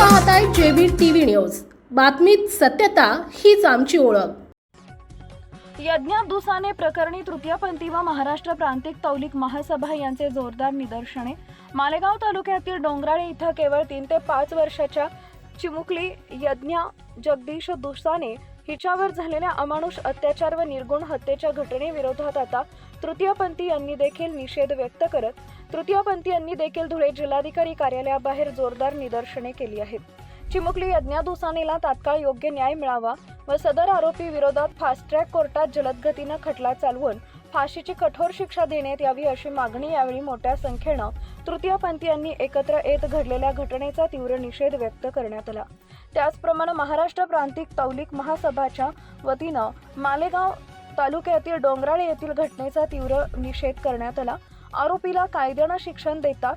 पाहताय जेबीर TV news. बातमीत सत्यता हीच आमची ओळख. यज्ञ दुसाने प्रकरणी तृतीयपंथी व महाराष्ट्र प्रांतिक तौलिक महासभा यांचे जोरदार निदर्शने. मालेगाव तालुक्यातील डोंगराळे इथं केवळ तीन ते पाच वर्षाच्या चिमुकली यज्ञ जगदीश दुसाने हिच्यावर झालेल्या अमानुष अत्याचार व निर्गुण हत्येच्या घटनेविरोधात आता तृतीयपंथी यांनी देखील निषेध व्यक्त करत तृतीयपंथी यांनी देखील धुळे जिल्हाधिकारी कार्यालयाबाहेर जोरदार निदर्शने केली आहेत. चिमुकली यज्ञा दुसानेला तात्काळ योग्य न्याय मिळावा व सदर आरोपी विरोधात फास्ट ट्रॅक कोर्टात जलद गतीनं खटला चालवून फाशीची कठोर शिक्षा देण्यात यावी अशी मागणी यावेळी मोठ्या संख्येनं तृतीयपंथीयांनी एकत्र येत घडलेल्या घटनेचा तीव्र निषेध व्यक्त करण्यात आला. त्याचप्रमाणे महाराष्ट्र प्रांतिक तौलिक महासभाच्या वतीनं मालेगाव तालुक्यातील डोंगराळे येथील घटनेचा तीव्र निषेध करण्यात आला. आरोपीला कायद्यानं शिक्षण देतात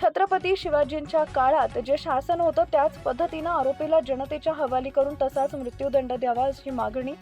छत्रपती शिवाजींच्या काळात जे शासन होतं त्याच पद्धतीनं आरोपीला जनतेच्या हवाली करून तसाच मृत्यूदंड द्यावा अशी मागणी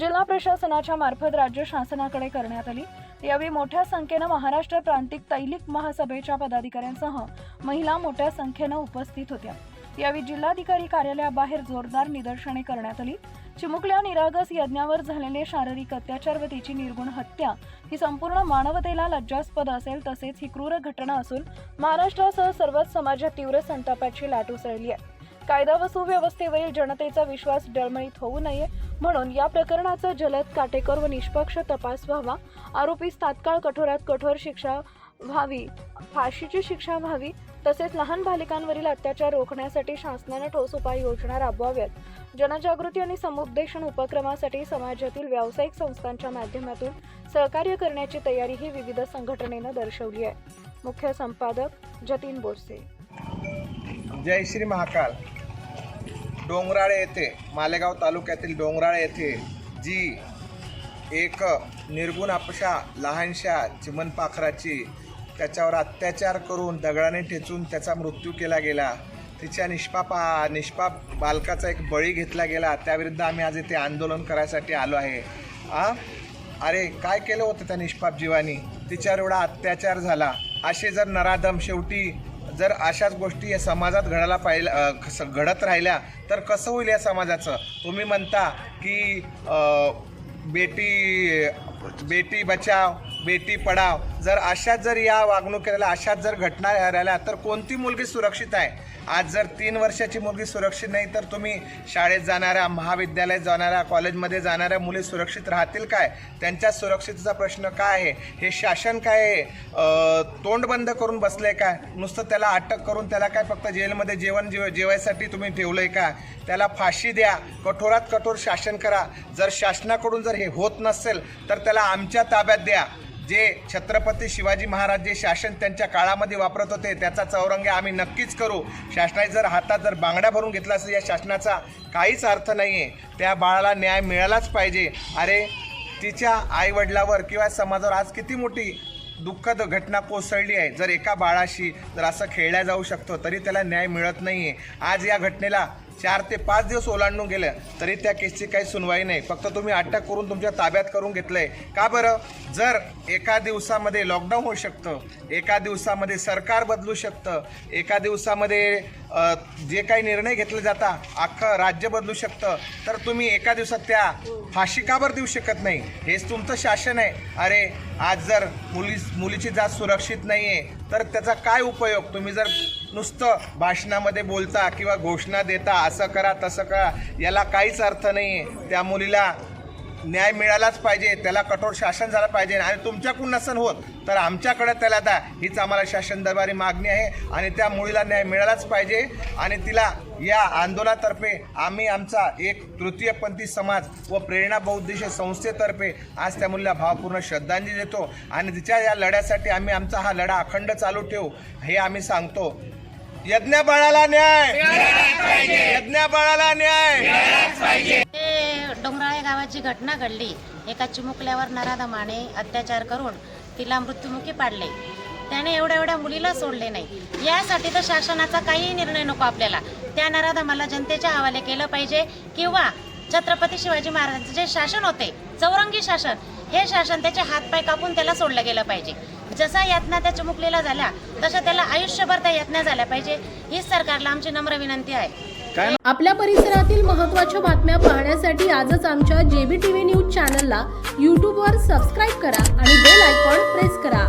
जिल्हा प्रशासनाच्या मार्फत राज्य शासनाकडे करण्यात आली. यावेळी मोठ्या संख्येनं महाराष्ट्र प्रांतिक तैलिक महासभेच्या पदाधिकाऱ्यांसह महिला मोठ्या संख्येनं उपस्थित होत्या. यावेळी जिल्हाधिकारी कार्यालयाबाहेर जोरदार निदर्शने करण्यात आली. चिमुकल्या निरागस यज्ञावर झालेले शारीरिक अत्याचार व तिची निर्गुण हत्या ही संपूर्ण मानवतेला लज्जास्पद असेल तसेच ही क्रूर घटना असून महाराष्ट्रासह सर्वच समाजात तीव्र संतापाची लाट उसळली आहे. कायदा व सुव्यवस्थेवरील जनतेचा विश्वास डळमळीत होऊ नये म्हणून या प्रकरणाचा जलद काटेकोर व निष्पक्ष तपास व्हावा. आरोपीस तात्काळ कठोरात कठोर शिक्षा व्हावी. फाशीची शिक्षा व्हावी. तसेच लहान बालिकांवरील अत्याचार रोखण्यासाठी शासनाने ठोस उपाययोजना राबवाव्यात. जनजागृती आणि समुपदेशन उपक्रमासाठी समाजातील व्यावसायिक संस्थांच्या माध्यमातून सहकार्य करण्याची तयारीही विविध संघटनेनं दर्शवली आहे. मुख्य संपादक जतीन बोरसे. जय श्री महाकाल. डोंगराळे येथे मालेगाव तालुक्यातील डोंगराळे येथे जी एक निर्गुण अपशा लहानशा चिमनपाखराची त्याच्यावर अत्याचार करून दगडाने ठेचून त्याचा मृत्यू केला गेला. तिच्या निष्पापा निष्पाप बालकाचा एक बळी घेतला गेला. त्याविरुद्ध आम्ही आज इथे आंदोलन करायसाठी आलो आहे. आ? अरे काय केलं होतं त्या निष्पाप जीवानी? तिच्यावर एवढा अत्याचार झाला. असे जर नराधम शेवटी जर अशाच गोष्टी या समाजात घडायला पाहिलं घडत राहिल्या तर कसं होईल या समाजाचं? तुम्ही म्हणता की बेटी बेटी बचाव बेटी पडाव जर अशाच जर या वागणूक वागणुकीला अशाच जर घटना राहिल्या तर कोणती मुलगी सुरक्षित आहे? आज जर तीन वर्षाची मुलगी सुरक्षित नाही तर तुम्ही शाळेत जाणाऱ्या महाविद्यालयात जाणाऱ्या कॉलेजमध्ये जाणाऱ्या मुली सुरक्षित राहतील काय? त्यांच्या सुरक्षिततेचा प्रश्न काय आहे? हे शासन काय आहे तोंड बंद करून बसलंय काय नुसतं त्याला अटक करून त्याला काय फक्त जेलमध्ये जेवण जेव जेवायसाठी तुम्ही ठेवलं आहे का? त्याला फाशी द्या. कठोरात कठोर शासन करा. जर शासनाकडून जर हे होत नसेल तर त्याला आमच्या ताब्यात द्या. जे छत्रपती शिवाजी महाराज जे शासन त्यांच्या काळामध्ये वापरत होते त्याचा चौरंग आम्ही नक्कीच करू. शासनाने जर हातात जर बांगड्या भरून घेतला असेल या शासनाचा काहीच अर्थ नाही आहे त्या बाळाला न्याय मिळालाच पाहिजे. अरे तिच्या आईवडिलावर किंवा समाजावर आज किती मोठी दुःखद घटना कोसळली आहे. जर एका बाळाशी जर असं खेळल्या जाऊ शकतो तरी त्याला न्याय मिळत नाही आहे आज या घटनेला चार ते पाच दिवस ओलांडून गेलं तरी त्या केसची काही सुनवाई नाही. फक्त तुम्ही अटक करून तुमच्या ताब्यात करून घेतलंय. का बरं? जर एका दिवसामध्ये लॉकडाऊन होऊ शकतं एका दिवसामध्ये सरकार बदलू शकतं एका दिवसामध्ये जे काही निर्णय घेतले जाता अख्खं राज्य बदलू शकतं तर तुम्ही एका दिवसात त्या फाशी का बरं देऊ शकत नाही? हेच तुमचं शासन आहे. अरे आज जर मुली मुलीची जात सुरक्षित नाही आहे तर त्याचा काय उपयोग? तुम्ही जर नुसतं भाषणामध्ये बोलता किंवा घोषणा देता असं करा तसं करा याला काहीच अर्थ नाही आहे त्या मुलीला न्याय मिळालाच पाहिजे त्याला कठोर शासन झालं पाहिजे आणि तुमच्याकडून नसन होत तर आमच्याकडे त्याला द्या. हीच आम्हाला शासन दरबारी मागणी आहे आणि त्या मुलीला न्याय मिळालाच पाहिजे आणि तिला या आंदोलनातर्फे आम्ही आमचा एक तृतीयपंथी समाज व प्रेरणा बहुउद्देशीय संस्थेतर्फे आज त्या मुलीला भावपूर्ण श्रद्धांजली देतो आणि तिच्या या लढ्यासाठी आम्ही आमचा हा लढा अखंड चालू ठेवू हे आम्ही सांगतो. यज्ञबळाला न्याय. यज्ञबळाला न्याय. ते डोंगराळे गावाची घटना घडली. एका चिमुकल्यावर नराधमाने अत्याचार करून तिला मृत्युमुखी पाडले. त्याने एवढ्या एवढ्या मुलीला सोडले नाही. यासाठी तर शासनाचा काहीही निर्णय नको आपल्याला. त्या नराधमाला जनतेच्या हवाले केलं पाहिजे किंवा छत्रपती शिवाजी महाराजांचे जे शासन होते चौरंगी शासन हे शासन त्याचे हातपाय कापून त्याला सोडलं गेलं पाहिजे. जसा यातना त्या चिमुकलीला झाल्या तशा त्याला आयुष्यभर त्या यातना झाल्या पाहिजे हीच सरकारला आमची नम्र विनंती आहे. आपल्या परिसरातील महत्त्वाच्या बातम्या पाहण्यासाठी आजच आमच्या जेबी टीव्ही न्यूज चॅनलला यूट्यूबवर सबस्क्राईब करा आणि बेल आयकॉन प्रेस करा.